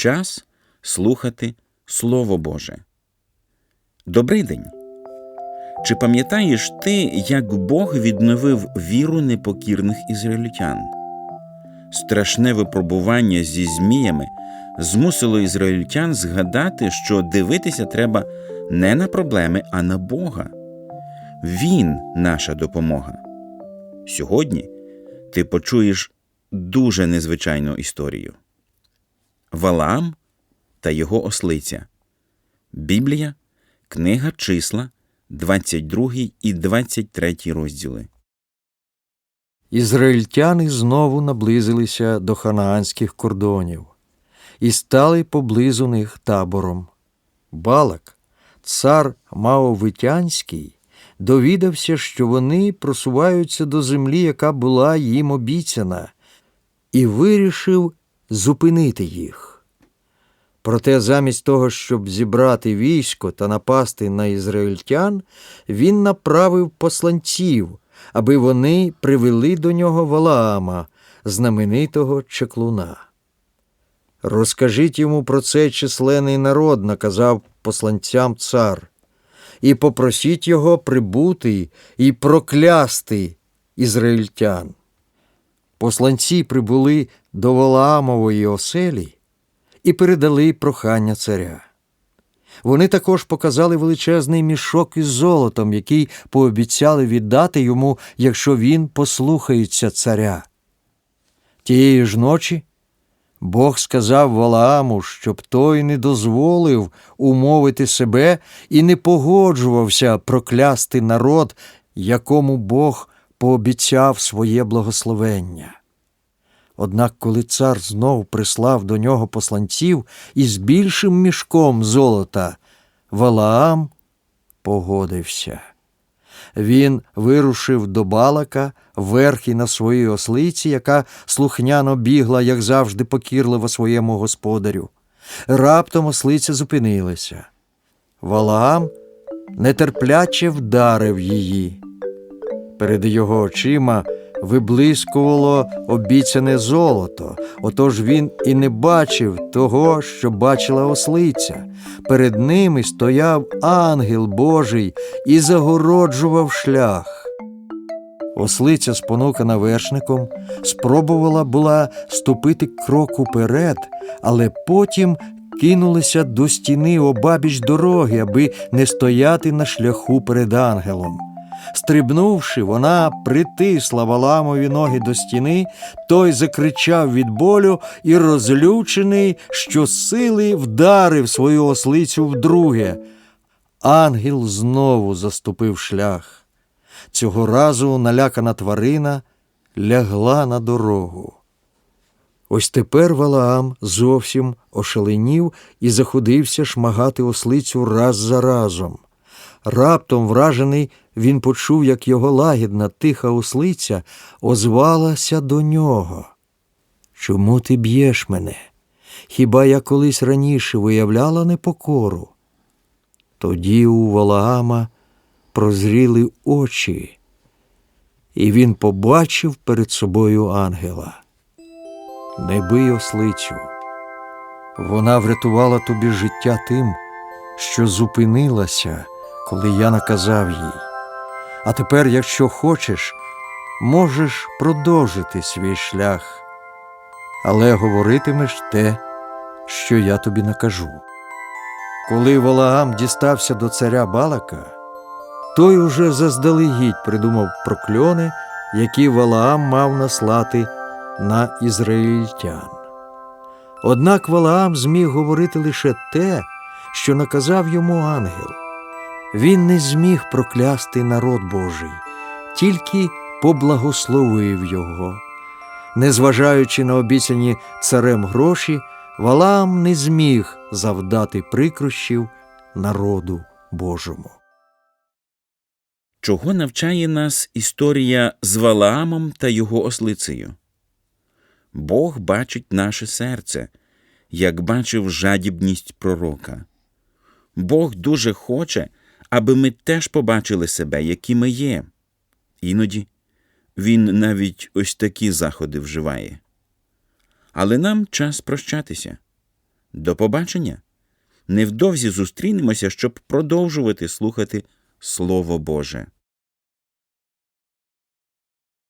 Час слухати Слово Боже. Добрий день! Чи пам'ятаєш ти, як Бог відновив віру непокірних ізраїльтян? Страшне випробування зі зміями змусило ізраїльтян згадати, що дивитися треба не на проблеми, а на Бога. Він наша допомога. Сьогодні ти почуєш дуже незвичайну історію. Валаам та його ослиця. Біблія, книга числа, 22 і 23 розділи. Ізраїльтяни знову наблизилися до ханаанських кордонів і стали поблизу них табором. Балак, цар Маовитянський, довідався, що вони просуваються до землі, яка була їм обіцяна, і вирішив зупинити їх. Проте замість того, щоб зібрати військо та напасти на ізраїльтян, він направив посланців, аби вони привели до нього Валаама, знаменитого чеклуна. Розкажіть йому про цей численний народ, наказав посланцям цар, і попросіть його прибути і проклясти ізраїльтян. Посланці прибули до Валаамової оселі і передали прохання царя. Вони також показали величезний мішок із золотом, який пообіцяли віддати йому, якщо він послухається царя. Тієї ж ночі Бог сказав Валааму, щоб той не дозволив умовити себе і не погоджувався проклясти народ, якому Бог пообіцяв своє благословення. Однак, коли цар знов прислав до нього посланців із більшим мішком золота, Валаам погодився. Він вирушив до балака верхи на своїй ослиці, яка слухняно бігла, як завжди, покірливо своєму господарю. Раптом ослиця зупинилася. Валаам нетерпляче вдарив її. Перед його очима виблискувало обіцяне золото, отож він і не бачив того, що бачила ослиця. Перед ними стояв ангел Божий і загороджував шлях. Ослиця, спонукана вершником, спробувала була ступити крок уперед, але потім кинулася до стіни обабіч дороги, аби не стояти на шляху перед ангелом. Стрибнувши, вона притисла Валамові ноги до стіни, той закричав від болю і, розлючений, що сили вдарив свою ослицю вдруге. Ангел знову заступив шлях. Цього разу налякана тварина лягла на дорогу. Ось тепер Валаам зовсім ошаленів і заходився шмагати ослицю раз за разом. Раптом, вражений, він почув, як його лагідна, тиха ослиця озвалася до нього. Чому ти б'єш мене? Хіба я колись раніше виявляла непокору? Тоді у Валаама прозріли очі, і він побачив перед собою ангела. Не бий ослицю. Вона врятувала тобі життя тим, що зупинилася, коли я наказав їй. А тепер, якщо хочеш, можеш продовжити свій шлях, але говоритимеш те, що я тобі накажу. Коли Валаам дістався до царя Балака, той уже заздалегідь придумав прокльони, які Валаам мав наслати на ізраїльтян. Однак Валаам зміг говорити лише те, що наказав йому ангел. Він не зміг проклясти народ Божий, тільки поблагословив його. Незважаючи на обіцяні царем гроші, Валаам не зміг завдати прикрощів народу Божому. Чого навчає нас історія з Валаамом та його ослицею? Бог бачить наше серце, як бачив жадібність пророка. Бог дуже хоче, аби ми теж побачили себе, які ми є. Іноді він навіть ось такі заходи вживає. Але нам час прощатися. До побачення! Невдовзі зустрінемося, щоб продовжувати слухати Слово Боже.